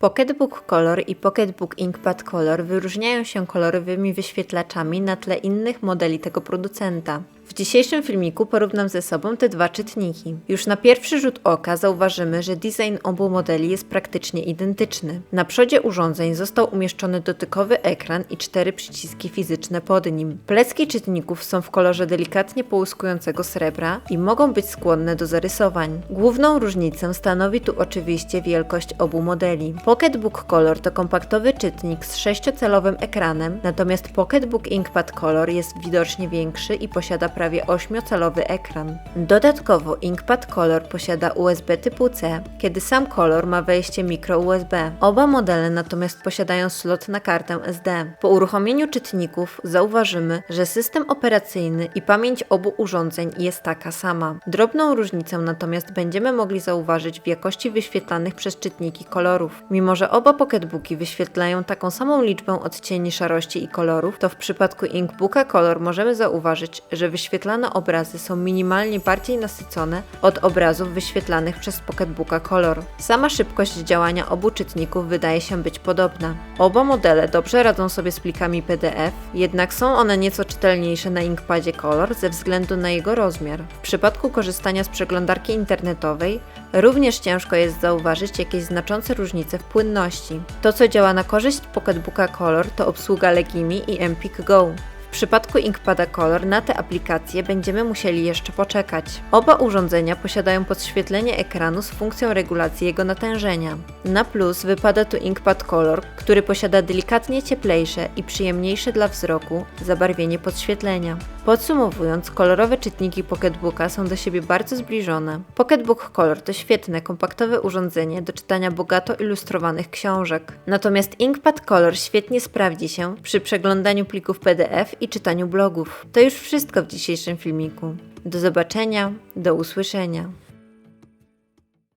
Pocketbook Color i Pocketbook Inkpad Color wyróżniają się kolorowymi wyświetlaczami na tle innych modeli tego producenta. W dzisiejszym filmiku porównam ze sobą te dwa czytniki. Już na pierwszy rzut oka zauważymy, że design obu modeli jest praktycznie identyczny. Na przodzie urządzeń został umieszczony dotykowy ekran i cztery przyciski fizyczne pod nim. Plecki czytników są w kolorze delikatnie połyskującego srebra i mogą być skłonne do zarysowań. Główną różnicę stanowi tu oczywiście wielkość obu modeli. Pocketbook Color to kompaktowy czytnik z sześciocelowym ekranem, natomiast Pocketbook Inkpad Color jest widocznie większy i posiada prawie 8-calowy ekran. Dodatkowo Inkpad Color posiada USB typu C, kiedy sam kolor ma wejście micro USB. Oba modele natomiast posiadają slot na kartę SD. Po uruchomieniu czytników zauważymy, że system operacyjny i pamięć obu urządzeń jest taka sama. Drobną różnicę natomiast będziemy mogli zauważyć w jakości wyświetlanych przez czytniki kolorów. Mimo, że oba pocketbooki wyświetlają taką samą liczbę odcieni szarości i kolorów, to w przypadku Inkbooka Color możemy zauważyć, że wyświetlane obrazy są minimalnie bardziej nasycone od obrazów wyświetlanych przez Pocketbooka Color. Sama szybkość działania obu czytników wydaje się być podobna. Oba modele dobrze radzą sobie z plikami PDF, jednak są one nieco czytelniejsze na Inkpadzie Color ze względu na jego rozmiar. W przypadku korzystania z przeglądarki internetowej również ciężko jest zauważyć jakieś znaczące różnice w płynności. To, co działa na korzyść Pocketbooka Color to obsługa Legimi i Empik Go. Przypadku Inkpada Color na te aplikacje będziemy musieli jeszcze poczekać. Oba urządzenia posiadają podświetlenie ekranu z funkcją regulacji jego natężenia. Na plus wypada tu Inkpad Color, który posiada delikatnie cieplejsze i przyjemniejsze dla wzroku zabarwienie podświetlenia. Podsumowując, kolorowe czytniki Pocketbooka są do siebie bardzo zbliżone. Pocketbook Color to świetne, kompaktowe urządzenie do czytania bogato ilustrowanych książek. Natomiast Inkpad Color świetnie sprawdzi się przy przeglądaniu plików PDF i czytaniu blogów. To już wszystko w dzisiejszym filmiku. Do zobaczenia, do usłyszenia.